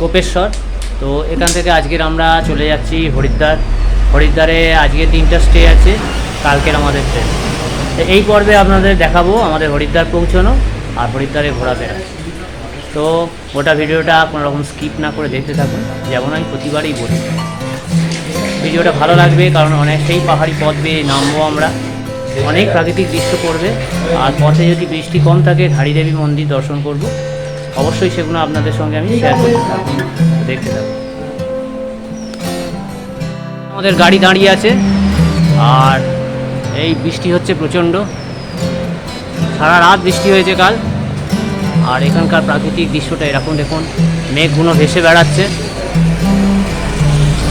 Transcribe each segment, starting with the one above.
গোপেশ্বর। তো এখান থেকে আজকের আমরা চলে যাচ্ছি হরিদ্বার। হরিদ্বারে আজকে তিনটা স্টে আছে, কালকের আমাদের ট্রেন তো এই পর্বে আপনাদের দেখাবো আমাদের হরিদ্বার পৌঁছানো আর হরিদ্বারে ঘোরাফেরা। তো গোটা ভিডিওটা কোনো রকম স্কিপ না করে দেখতে থাকুন, যেমন আমি প্রতিবারই বলি। ভিডিওটা ভালো লাগবে কারণ অনেকটাই পাহাড়ি পথ বেয়ে নামবো আমরা। অনেক প্রাকৃতিক দৃশ্য পড়বে আর পথে যদি বৃষ্টি কম থাকে দেবী মন্দির দর্শন করব। অবশ্যই সেগুলো আপনাদের সঙ্গে আমি শেয়ার করতে থাকব দেখতে থাকব আমাদের গাড়ি দাঁড়িয়ে আছে, আর এই বৃষ্টি হচ্ছে প্রচণ্ড। সারা রাত বৃষ্টি হয়েছে কাল, আর এখানকার প্রাকৃতিক দৃশ্যটা এরকম দেখুন, মেঘগুলো ভেসে বেড়াচ্ছে।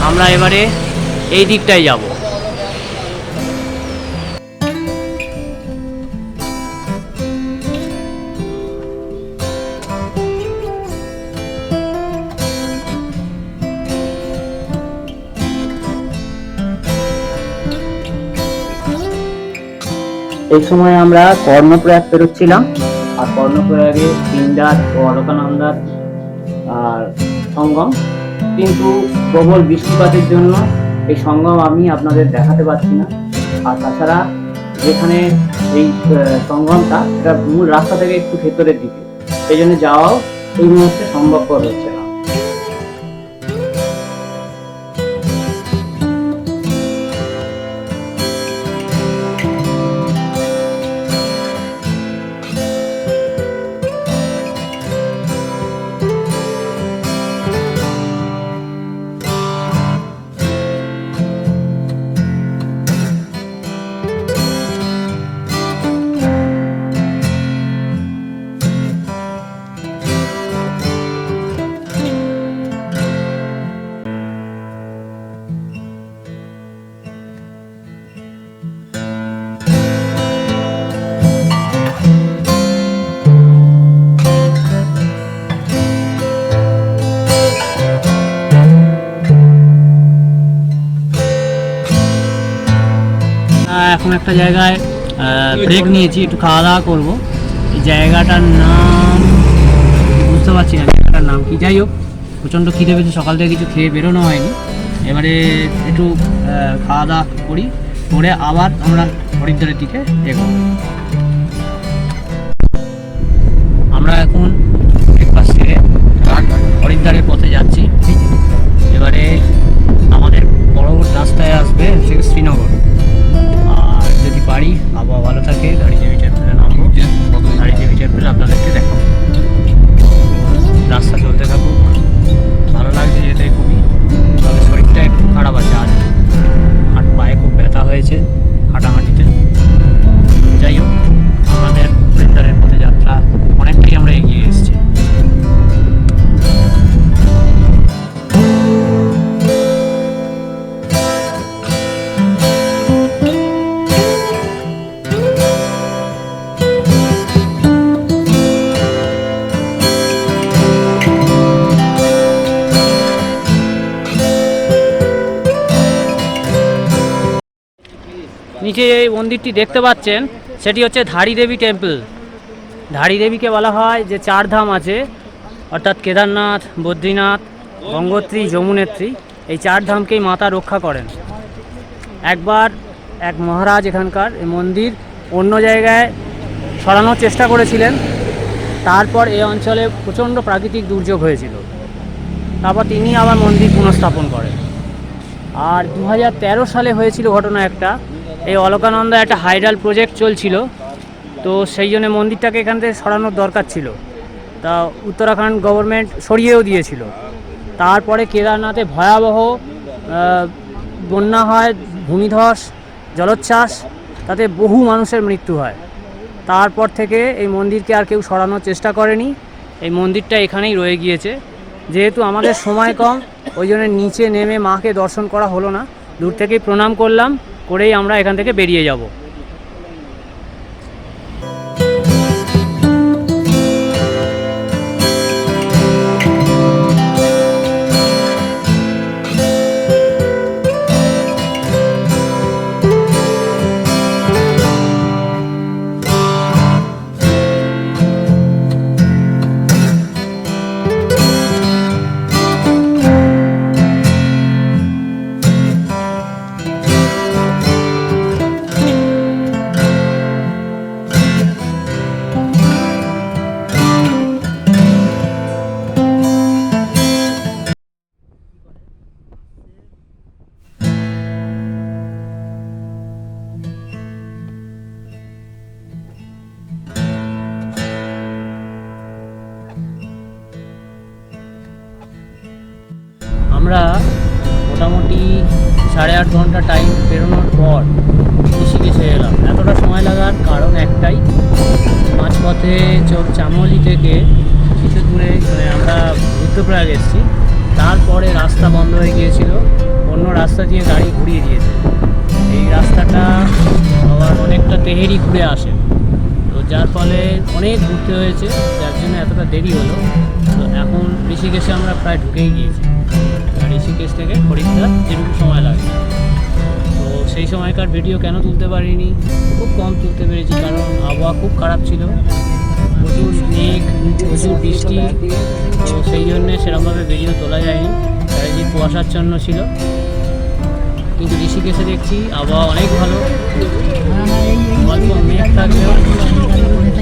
আমরা এবারে এই দিকটাই যাব। এই সময় আমরা কর্ণপ্রয়াগ পেরোচ্ছিলাম। আর কর্ণপ্রয়াগে পিন্ডার ও অলকানন্দার, আর সঙ্গম। কিন্তু প্রবল বৃষ্টিপাতের জন্য এই সঙ্গম আমি আপনাদের দেখাতে পারছি না। আর তাছাড়া যেখানে এই সঙ্গমটা এটা মূল রাস্তা থেকে একটু ভেতরের দিকে। সেই জন্য যাওয়াও এই মুহূর্তে সম্ভবপর হচ্ছে এখন একটা জায়গায় ব্রেক নিয়েছি, একটু খাওয়া দাওয়া করব জায়গাটার নাম, বুঝতে পারছি না জায়গাটার নাম কি। যাই হোক, প্রচণ্ড খিদে পেয়েছে, সকাল থেকে কিছু খেয়ে বেরোনো হয়নি। এবারে একটু খাওয়া দাওয়া করি, করে আবার আমরা হরিদ্বারের দিকে এগোবো। আবহাওয়া ভালো থাকে মন্দিরটি দেখতে পাচ্ছেন, সেটি হচ্ছে ধারী দেবী টেম্পল। ধারী দেবীকে বলা হয় যে চার ধাম আছে, অর্থাৎ কেদারনাথ, বদ্রীনাথ, গঙ্গোত্রী, যমুনেত্রী, এই চার ধামকেই মাতা রক্ষা করেন। একবার এক মহারাজ এখানকার এই মন্দির অন্য জায়গায় সরানোর চেষ্টা করেছিলেন, তারপর এই অঞ্চলে প্রচণ্ড প্রাকৃতিক দুর্যোগ হয়েছিল। তারপর তিনি আবার মন্দির পুনঃস্থাপন করেন। আর দু হাজার তেরো সালে হয়েছিল ঘটনা একটা এই অলকানন্দা একটা হাইডাল প্রজেক্ট চলছিল। তো সেই জন্য মন্দিরটাকে এখান থেকে সরানোর দরকার ছিল। তা উত্তরাখণ্ড গভর্নমেন্ট সরিয়েও দিয়েছিল। তারপরে কেদারনাথে ভয়াবহ বন্যা হয়, ভূমিধস, জলোচ্ছ্বাস, তাতে বহু মানুষের মৃত্যু হয়। তারপর থেকে এই মন্দিরকে আর কেউ সরানোর চেষ্টা করেনি। এই মন্দিরটা এখানেই রয়ে গিয়েছে। যেহেতু আমাদের সময় কম, ওই জন্য নিচে নেমে মাকে দর্শন করা হলো না। দূর থেকেই প্রণাম করলাম। করেই আমরা এখান থেকে বেরিয়ে যাব। আট ঘণ্টা টাইম পেরোনোর পর ঋষিকেশে এলাম। এতটা সময় লাগার কারণ একটাই, মাঝপথে চোখ চামলি থেকে কিছু দূরে মানে আমরা রুদ্রপ্রয়াগ এসেছি। তারপরে রাস্তা বন্ধ হয়ে গিয়েছিল, অন্য রাস্তা দিয়ে গাড়ি ঘুরিয়ে দিয়েছে। এই রাস্তাটা আবার অনেকটা তেহেরি ঘুরে আসে। তো যার ফলে অনেক ঘুরতে হয়েছে, যার জন্য এতটা দেরি হলো। তো এখন ঋষিকেশে আমরা প্রায় ঢুকেই গিয়েছি। ঋষিকেশ থেকে হরিদ্বার যেটুকু সময় লাগে। তো সেই সময়কার ভিডিও কেন তুলতে পারিনি? খুব কম তুলতে পেরেছি, কারণ আবহাওয়া খুব খারাপ ছিল। প্রচুর মেঘ প্রচুর বৃষ্টি, তো সেই জন্যে সেরকমভাবে ভিডিও তোলা যায়নি। চারিদিক কুয়াশাচ্ছন্ন ছিল। কিন্তু ঋষিকেশে দেখছি আবহাওয়া অনেক ভালো। অল্প মেঘ থাকলেও,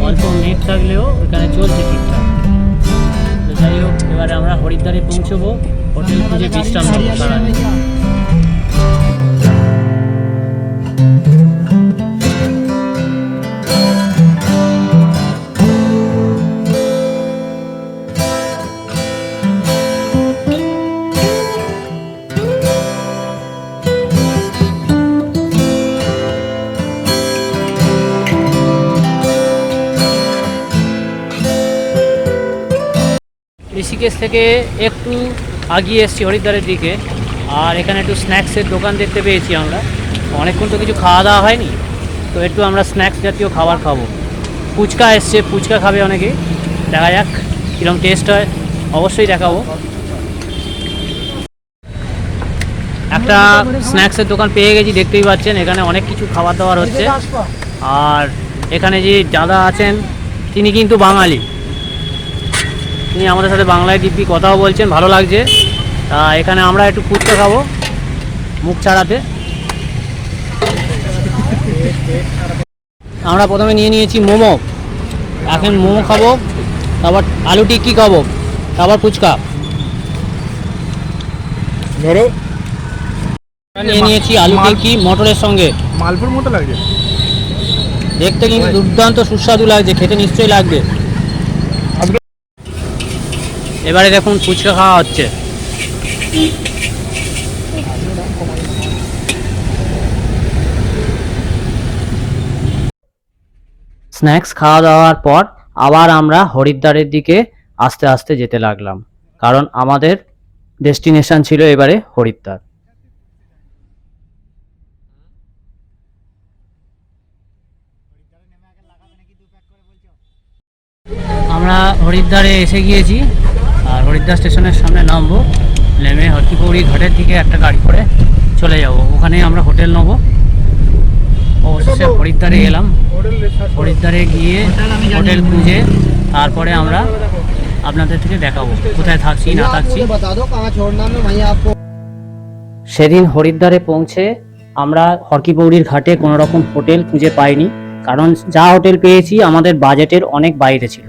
অল্প মেঘ থাকলেও এখানে চলছে ঠিকঠাক। এবারে আমরা হরিদ্বারে পৌঁছবো। হোটেল খুঁজে বিশ্রাম নেব সারাদিন ঋষিকেশ থেকে একটু আগিয়ে এসেছি হরিদ্বারের দিকে। আর এখানে একটু স্ন্যাক্সের দোকান দেখতে পেয়েছি আমরা। অনেকক্ষণ তো কিছু খাওয়া দাওয়া হয়নি। তো একটু আমরা স্ন্যাক্স জাতীয় খাবার খাব। ফুচকা এসছে, ফুচকা খাবে অনেকে। দেখা যাক কীরকম টেস্ট হয়। অবশ্যই দেখাবো। একটা স্ন্যাক্সের দোকান পেয়ে গেছি, দেখতেই পাচ্ছেন। এখানে অনেক কিছু খাবার দাবার হচ্ছে। আর এখানে যে দাদা আছেন, তিনি কিন্তু বাঙালি। তিনি আমাদের সাথে বাংলায় দিব্যি কথাও বলছেন ভালো লাগছে। তা এখানে আমরা একটু ফুচকা খাব মুখ ছাড়াতে। আমরা প্রথমে নিয়ে নিয়েছি মোমো। এখন মোমো খাব তারপর আলু টিক্কি খাব তারপর ফুচকা। ধরো। নিয়ে নিয়েছি আলু টিক্কি মটরের সঙ্গে। মালপুর মতো লাগছে। দেখতে কিন্তু দুর্দান্ত সুস্বাদু লাগছে খেতে নিশ্চয়ই লাগবে। এবারে দেখুন ফুচকা খাওয়া হচ্ছে। স্ন্যাক্স খাওয়া দাওয়ার পর আবার আমরা হরিদ্বারের দিকে আস্তে আস্তে যেতে লাগলাম, কারণ আমাদের ডেস্টিনেশন ছিল এবারে হরিদ্বার। আমরা হরিদ্বারে এসে গিয়েছি। হরিদ্বার স্টেশনের সামনে নামবো। নেমে হরকিপৌড়ি ঘাটের দিকে একটা গাড়ি করে চলে যাব। ওখানে আমরা হোটেল নেব। অবশেষে হরিদ্বারে এলাম। হরিদ্বারে গিয়ে হোটেল খুঁজে তারপরে আমরা আপনাদের থেকে দেখাবো। কোথায় থাকছি, না থাকছি। সেদিন হরিদ্বারে পৌঁছে আমরা হরকিপৌড়ির ঘাটে কোনো রকম হোটেল খুঁজে পাইনি। কারণ যা হোটেল পেয়েছি, আমাদের বাজেটের অনেক বাইরে ছিল।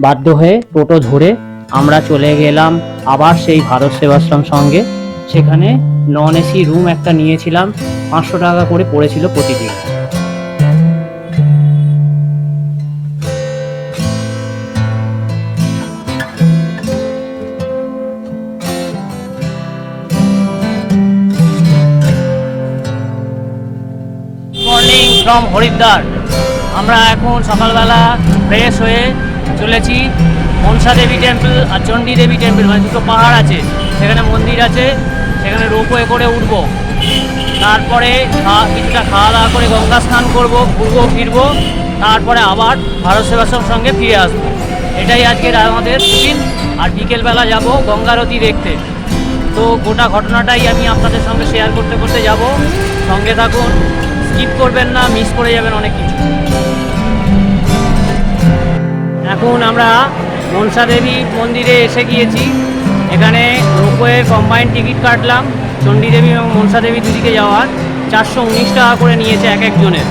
বাধ্য হয়ে টোটো ধরে আমরা চলে গেলাম আবার সেই ভারত সেবাশ্রম সঙ্গে। সেখানে নন এসি রুম একটা নিয়েছিলাম, পাঁচশো টাকা করে পড়েছিল প্রতিদিন। মর্নিং ফ্রম হরিদ্বার আমরা এখন সকালবেলা ফ্রেশ হয়ে চলেছি। মনসা দেবী টেম্পল আর চণ্ডী দেবী টেম্পল মানে দুটো পাহাড় আছে। সেখানে মন্দির আছে, সেখানে রোপওয়ে করে উঠব। তারপরে কিছুটা খাওয়া দাওয়া করে গঙ্গা স্নান করব, ঘুরবো, ফিরবো। তারপরে আবার ভারত সেবাশ্রম সঙ্গে ফিরে আসব। এটাই আজকের আমাদের দিন আর বিকেলবেলা যাব গঙ্গারতি দেখতে। তো গোটা ঘটনাটাই আমি আপনাদের সঙ্গে শেয়ার করতে করতে যাব। সঙ্গে থাকুন। স্কিপ করবেন না মিস করে যাবেন অনেক কিছু। এখন আমরা মনসা দেবী মন্দিরে এসে গিয়েছি। এখানে রোপওয়ে কম্বাইন্ড টিকিট কাটলাম, চণ্ডী দেবী এবং মনসা দেবী দুদিকে যাওয়ার। চারশো উনিশ টাকা করে নিয়েছে এক একজনের।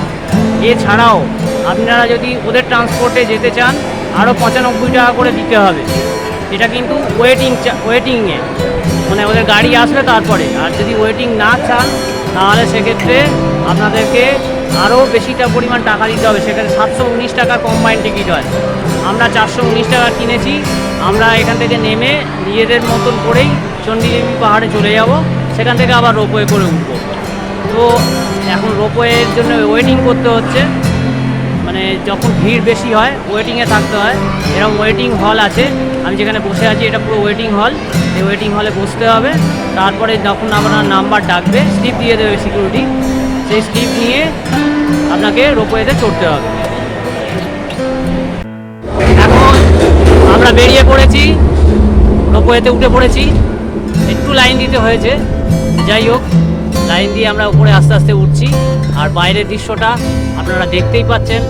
এছাড়াও আপনারা যদি ওদের ট্রান্সপোর্টে যেতে চান আরও পঁচানব্বই টাকা করে দিতে হবে। এটা কিন্তু ওয়েটিং ওয়েটিংয়ে মানে ওদের গাড়ি আসবে তারপরে। আর যদি ওয়েটিং না চান, তাহলে সেক্ষেত্রে আপনাদেরকে আরও বেশিটা পরিমাণ টাকা দিতে হবে। সেখানে সাতশো উনিশ টাকা কম্বাইন্ড টিকিট হয়। আমরা চারশো উনিশ টাকা কিনেছি। আমরা এখান থেকে নেমে নিজেদের মতন করেই চণ্ডীদেবী পাহাড়ে চলে যাব। সেখান থেকে আবার রোপওয়ে করে উঠবো। তো এখন রোপওয়ের জন্য ওয়েটিং করতে হচ্ছে। মানে যখন ভিড় বেশি হয় ওয়েটিংয়ে থাকতে হয়। এরকম ওয়েটিং হল আছে। আমি যেখানে বসে আছি, এটা পুরো ওয়েটিং হল এই ওয়েটিং হলে বসতে হবে। তারপরে যখন আপনার নাম্বার ডাকবে স্লিপ দিয়ে দেবে সিকিউরিটি সেই স্লিপ নিয়ে আপনাকে রোপওয়েতে চড়তে হবে। আমরা বেরিয়ে পড়েছি। রোপওয়েতে উঠে পড়েছি। একটু লাইন দিতে হয়েছে। যাই হোক লাইন দিয়ে আমরা উপরে আস্তে আস্তে উঠছি। আর বাইরের দৃশ্যটা আপনারা দেখতেই পাচ্ছেন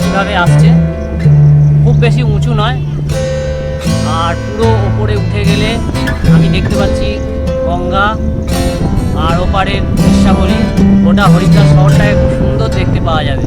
কীভাবে আসছে। খুব বেশি উঁচু নয়। আর পুরো ওপরে উঠে গেলে আমি দেখতে পাচ্ছি গঙ্গা। আর ওপারের দৃশ্যাবলী গোটা হরিদ্বার শহরটাকে খুব সুন্দর দেখতে পাওয়া যাবে।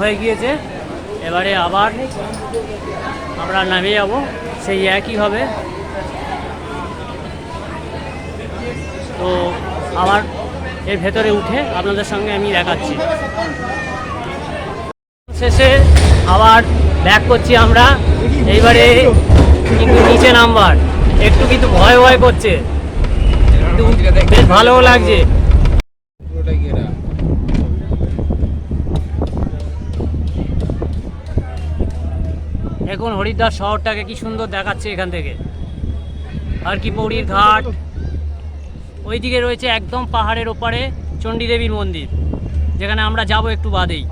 হয়ে গিয়েছে। এবারে আবার আমরা নামে যাব। সেই একই হবে। তো আবার এর ভেতরে উঠে আপনাদের সঙ্গে আমি দেখাচ্ছি। শেষে আবার ব্যাক করছি আমরা। এইবারে কিন্তু নিচে নাম্বার। একটু কিন্তু ভয় ভয় করছে। বেশ ভালোও লাগছে। দেখুন হরিদ্বার শহরটাকে কি সুন্দর দেখাচ্ছে এখান থেকে। আর কি পৌরীর ঘাট। ওইদিকে রয়েছে একদম পাহাড়ের ওপারে চণ্ডীদেবীর মন্দির। যেখানে আমরা যাব একটু বাদেই।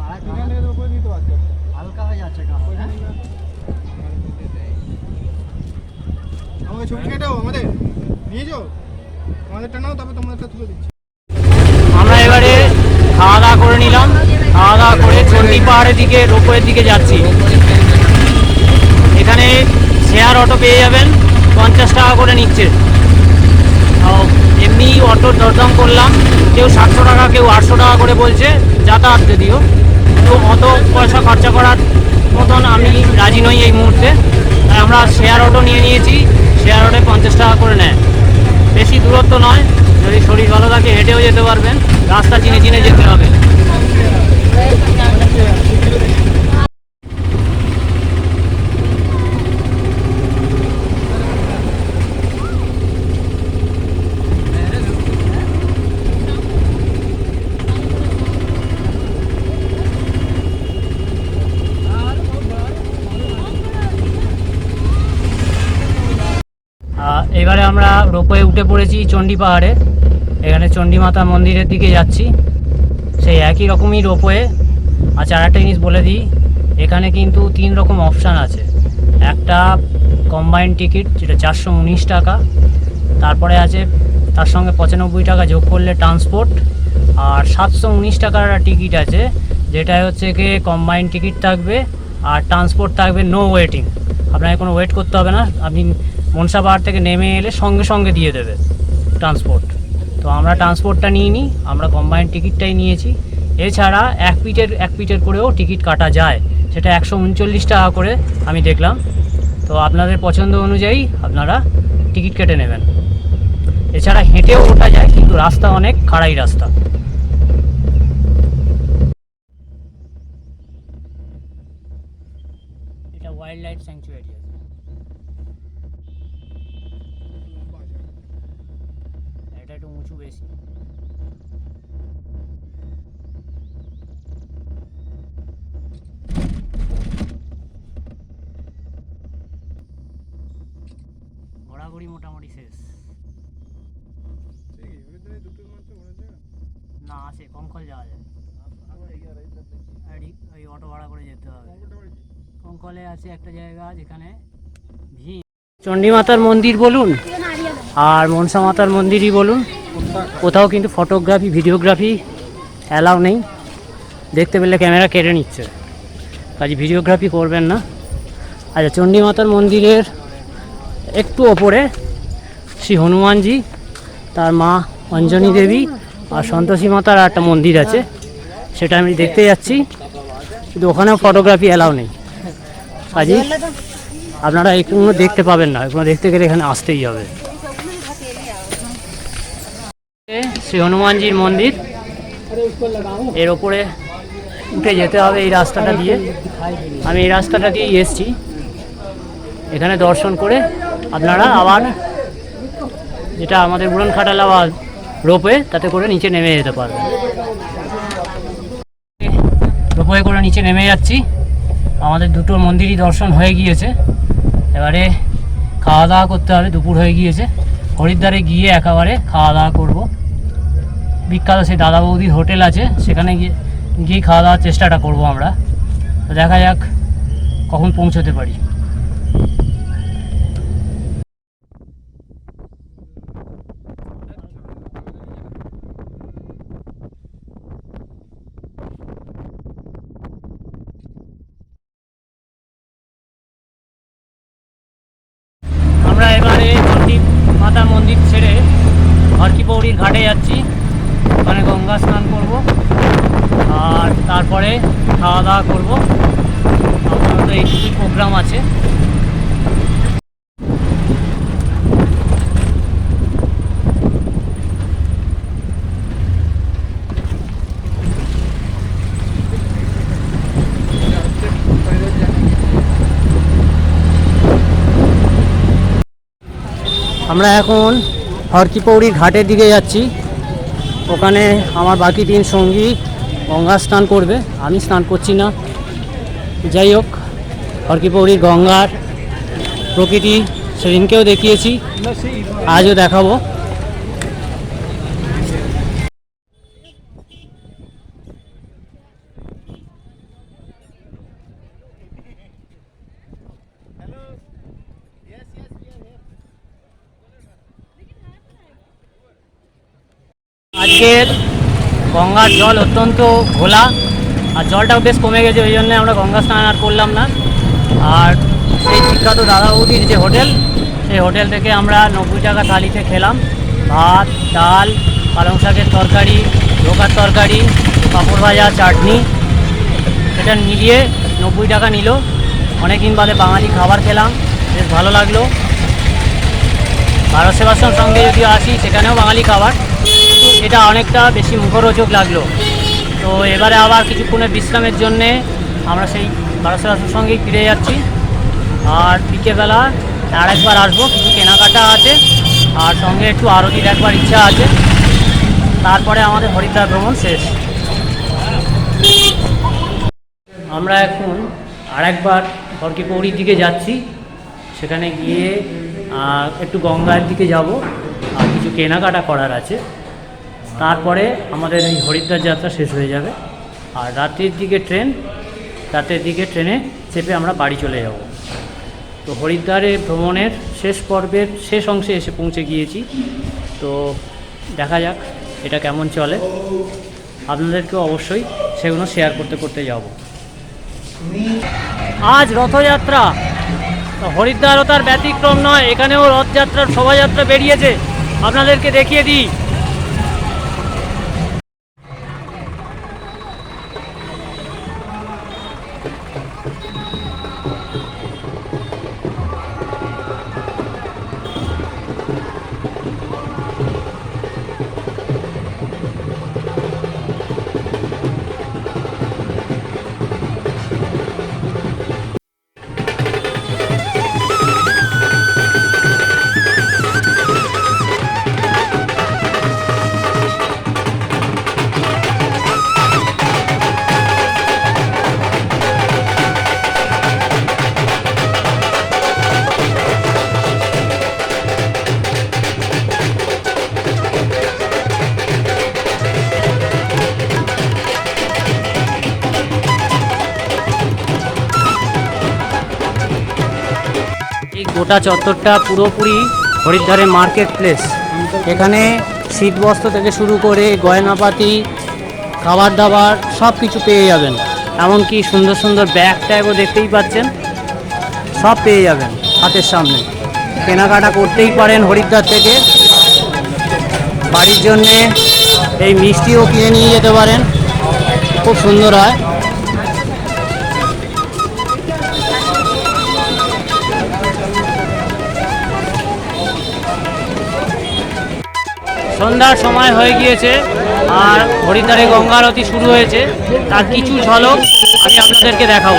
আমরা এবারে খাওয়া দাওয়া করে নিলাম। খাওয়া দাওয়া করে চণ্ডী পাহাড়ের দিকে রোপওয়ের দিকে যাচ্ছি। এখানে শেয়ার অটো পেয়ে যাবেন, পঞ্চাশ টাকা করে নিচ্ছে। এমনি অটোর দরদাম করলাম, কেউ সাতশো টাকা, কেউ আটশো টাকা করে বলছে, যাতায়াত যদিও। তো অত পয়সা খরচা করার মতন আমি রাজি নই এই মুহূর্তে। তাই আমরা শেয়ার অটো নিয়ে নিয়েছি, শেয়ার অটোয় পঞ্চাশ টাকা করে নেয়। বেশি দূরত্ব নয়, যদি শরীর ভালো থাকে হেঁটেও যেতে পারবেন, রাস্তা চিনে চিনে যেতে হবে আহ, এবারে আমরা রোপওয়ে উঠে পড়েছি চণ্ডী পাহাড়ে। এখানে চণ্ডী মাতা মন্দিরের দিকে যাচ্ছি। সেই একই রকমই রোপওয়ে। আচ্ছা আর একটা জিনিস বলে দিই। এখানে কিন্তু তিন রকম অপশান আছে। একটা কম্বাইন্ড টিকিট যেটা চারশো উনিশ টাকা। তারপরে আছে, তার সঙ্গে পঁচানব্বই টাকা যোগ করলে ট্রান্সপোর্ট আর সাতশো উনিশ টাকার একটা টিকিট আছে, যেটা হচ্ছে কি কম্বাইন টিকিট থাকবে আর ট্রান্সপোর্ট থাকবে নো ওয়েটিং আপনাকে কোনো ওয়েট করতে হবে না। আপনি মনসা পাহাড় থেকে নেমে এলে সঙ্গে সঙ্গে দিয়ে দেবে ট্রান্সপোর্ট তো আমরা ট্রান্সপোর্টটা নিয়ে নিই আমরা কম্বাইন টিকিটটাই নিয়েছি। এছাড়া এক পিটের এক পিটের করেও টিকিট কাটা যায়। সেটা একশো উনচল্লিশ টাকা করে আমি দেখলাম। তো আপনাদের পছন্দ অনুযায়ী আপনারা টিকিট কেটে নেবেন। এছাড়া হেঁটেও ওঠা যায়, কিন্তু রাস্তা অনেক খাড়াই রাস্তা। ঘোরাঘুরি মোটামুটি শেষ। না আছে কঙ্কল যাওয়া যায়। ওই অটো ভাড়া করে যেতে হবে। কঙ্কলে আছে একটা জায়গা যেখানে ভিড়। চণ্ডী মাতার মন্দির বলুন আর মনসা মাতার মন্দিরই বলুন। কোথাও কিন্তু ফটোগ্রাফি ভিডিওগ্রাফি অ্যালাউ নেই। দেখতে পেলে ক্যামেরা কেড়ে নিচ্ছে। কাজে ভিডিওগ্রাফি করবেন না। আচ্ছা চণ্ডী মাতার মন্দিরের একটু ওপরে শ্রী হনুমানজি, তার মা অঞ্জনী দেবী আর সন্তোষী মাতার একটা মন্দির আছে, সেটা আমি দেখতে যাচ্ছি। কিন্তু ওখানেও ফটোগ্রাফি অ্যালাউ নেই। কাজে, আপনারা এগুলো দেখতে পাবেন না এগুলো দেখতে গেলে এখানে আসতেই হবে। শ্রী হনুমানজির মন্দির, এর ওপরে উঠে যেতে হবে এই রাস্তাটা দিয়ে। আমি এই রাস্তাটা দিয়েই এসছি। এখানে দর্শন করে আপনারা আবার যেটা আমাদের উড়ন খাটালা বা রোপওয়ে তাতে করে নিচে নেমে যেতে পারবেন। রোপওয়ে করে নিচে নেমে যাচ্ছি। আমাদের দুটো মন্দিরই দর্শন হয়ে গিয়েছে। এবারে খাওয়া দাওয়া করতে হবে, দুপুর হয়ে গিয়েছে। হরিদ্বারে গিয়ে একেবারে খাওয়া দাওয়া করব। বিখ্যাত সেই দাদা বৌদির হোটেল আছে, সেখানে গিয়ে গিয়ে খাওয়া দাওয়ার চেষ্টাটা করব আমরা। তো দেখা যাক কখন পৌঁছতে পারি আমরা এবারে চণ্ডী মাতার মন্দির ছেড়ে হরকি পৌড়ির ঘাটে যাচ্ছি। ওখানে গঙ্গা স্নান করব। আর তারপরে খাওয়া দাওয়া করব। আপাতত এইটুকুই প্রোগ্রাম আছে। আমরা এখন হরকি পৌড়ির ঘাটের দিকে যাচ্ছি। ওখানে আমার বাকি তিন সঙ্গী গঙ্গা স্নান করবে। আমি স্নান করছি না। যাই হোক, হরকিপৌড়ির গঙ্গার প্রকৃতি সেদিনকেও দেখিয়েছি। আজও দেখাবো। আজকের গঙ্গার জল অত্যন্ত ঘোলা, আর জলটাও বেশ কমে গেছে, ওই জন্য আমরা গঙ্গা স্নান আর করলাম না। আর সেই বিখ্যাত দাদা বৌদির যে হোটেল, সেই হোটেল থেকে আমরা নব্বই টাকা থালিতে খেলাম। ভাত, ডাল, পালং শাকের তরকারি, ধোকার তরকারি, পাঁপড় ভাজা, চাটনি। এটা মিলিয়ে নব্বই টাকা নিল। অনেকদিন বাদে বাঙালি খাবার খেলাম, বেশ ভালো লাগল। ভারত সেবাশ্রম সঙ্গে যদি আসি, সেখানেও বাঙালি খাবার। এটা অনেকটা বেশি মুখরোচক লাগল। তো এবারে আবার কিছুক্ষণের বিশ্রামের জন্যে আমরা সেই ভারত সেবাশ্রম সঙ্গেই ফিরে যাচ্ছি। আর বিকেলবেলা আর একবার আসব, কিছু কেনাকাটা আছে। আর সঙ্গে একটু আরতি দেখবার ইচ্ছা আছে। তারপরে আমাদের হরিদ্বার ভ্রমণ শেষ। আমরা এখন আরেকবার হরকি পৌরির দিকে যাচ্ছি। সেখানে গিয়ে একটু গঙ্গার দিকে যাব। আর কিছু কেনাকাটা করার আছে। তারপরে আমাদের এই হরিদ্বার যাত্রা শেষ হয়ে যাবে। আর রাত্রির দিকে ট্রেন, রাতের দিকে ট্রেনে চেপে আমরা বাড়ি চলে যাব। তো হরিদ্বারে ভ্রমণের শেষ পর্বের শেষ অংশে এসে পৌঁছে গিয়েছি। তো দেখা যাক এটা কেমন চলে। আপনাদেরকেও অবশ্যই সেগুলো শেয়ার করতে করতে যাব। আজ রথযাত্রা। হরিদ্বারও তার ব্যতিক্রম নয়, এখানেও রথযাত্রার শোভাযাত্রা বেরিয়েছে। আপনাদেরকে দেখিয়ে দিই। গোটা চত্বরটা পুরোপুরি হরিদ্বারের মার্কেট প্লেস। এখানে শীতবস্ত্র থেকে শুরু করে গয়নাপাতি খাবার দাবার সব কিছু পেয়ে যাবেন। এমনকি সুন্দর সুন্দর ব্যাগ ট্যাগও দেখতেই পাচ্ছেন। সব পেয়ে যাবেন হাতের সামনে। কেনাকাটা করতেই পারেন হরিদ্বার থেকে। বাড়ির জন্যে এই মিষ্টিও কিনে নিয়ে যেতে পারেন। খুব সুন্দর হয়। সন্ধ্যার সময় হয়ে গিয়েছে আর হরিদ্বারে গঙ্গারতি শুরু হয়েছে। তার কিছু ঝলক আমি আপনাদেরকে দেখাবো।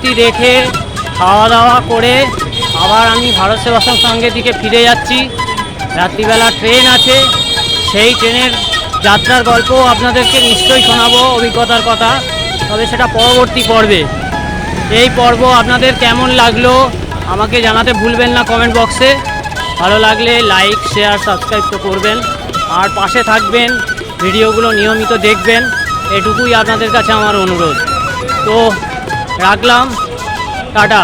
আরতি দেখে খাওয়া দাওয়া করে আবার আমি ভারত সেবাশ্রম সঙ্গের দিকে ফিরে যাচ্ছি। রাত্রিবেলা ট্রেন আছে, সেই ট্রেনের যাত্রার গল্প আপনাদেরকে নিশ্চয়ই শোনাবো অভিজ্ঞতার কথা, তবে সেটা পরবর্তী পর্বে। এই পর্ব আপনাদের কেমন লাগল আমাকে জানাতে ভুলবেন না কমেন্ট বক্সে ভালো লাগলে লাইক শেয়ার সাবস্ক্রাইব তো করবেন। আর পাশে থাকবেন ভিডিওগুলো নিয়মিত দেখবেন। এটুকুই আপনাদের কাছে আমার অনুরোধ। তো রাখলাম টাটা